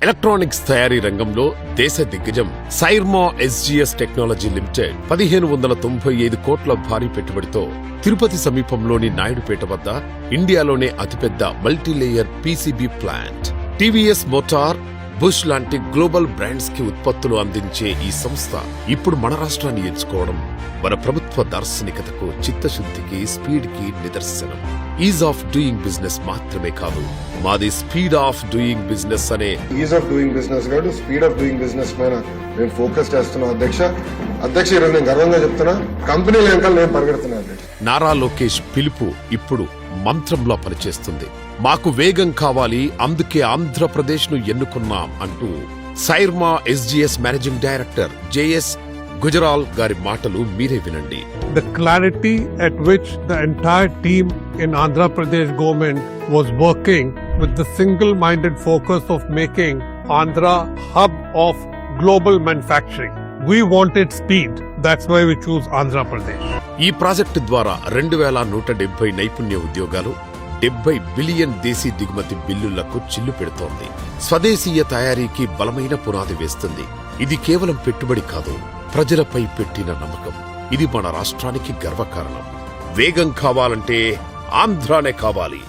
Electronics తయారీ రంగంలో దేశ దిగ్గజం సైర్మా ఎస్జీఎస్ టెక్నాలజీ లిమిటెడ్ పదిహేను వందల తొంభై ఐదు కోట్ల భారీ పెట్టుబడితో తిరుపతి సమీపంలోని నాయుడుపేట వద్ద ఇండియాలోనే అతిపెద్ద multilayer PCB plant. TVS Motor Bosch లాంటి గ్లోబల్ బ్రాండ్స్కి ఉత్పత్తులు అందించే ఈ సంస్థ ఇప్పుడు మన రాష్ట్రాన్ని ఎంచుకోవడం మన ప్రభుత్వ దార్శనికతకు చిత్తశుద్ధికి స్పీడ్కి నిదర్శనం. ఈజ్ ఆఫ్ డూయింగ్ బిజినెస్ మాత్రమే కాదు. మాది స్పీడ్ ఆఫ్ డూయింగ్ బిజినెస్ అనే. ఈజ్ ఆఫ్ డూయింగ్ బిజినెస్ కాదు స్పీడ్ ఆఫ్ డూయింగ్ బిజినెస్ పైన నేను ఫోకస్ చేస్తున్నాను అధ్యక్ష. అధ్యక్ష ఈరోజు నేను గర్వంగా చెప్తున్నా కంపెనీ వెనకాల నేను పరిగెడుతున్నా నారా లోకేష్ పిలుపు ఇప్పుడు మంత్రంలా పనిచేస్తుంది. మాకు వేగం కావాలి అందుకే ఆంధ్రప్రదేశ్ను ఎన్నుకున్నాం అంటూ Syrma SGS managing director J S Gujral గారి మాటలు మీరే వినండి the clarity at which the entire team in Andhra Pradesh government was working with the single-minded focus of making Andhra hub of global manufacturing. We wanted speed. That's why we choose Andhra Pradesh. ఈ project ద్వారా రెండు వేల నూట డెబ్బై నైపుణ్య ఉద్యోగాలు డెబ్బై billion దేశీ దిగుమతి బిల్లులకు చిల్లు పెడుతోంది. స్వదేశీయ తయారీకి బలమైన పునాది వేస్తుంది. ఇది కేవలం పెట్టుబడి కాదు ప్రజలపై పెట్టిన నమ్మకం. ఇది మన రాష్ట్రానికి గర్వకారణం. వేగం కావాలంటే ఆంధ్రానే కావాలి.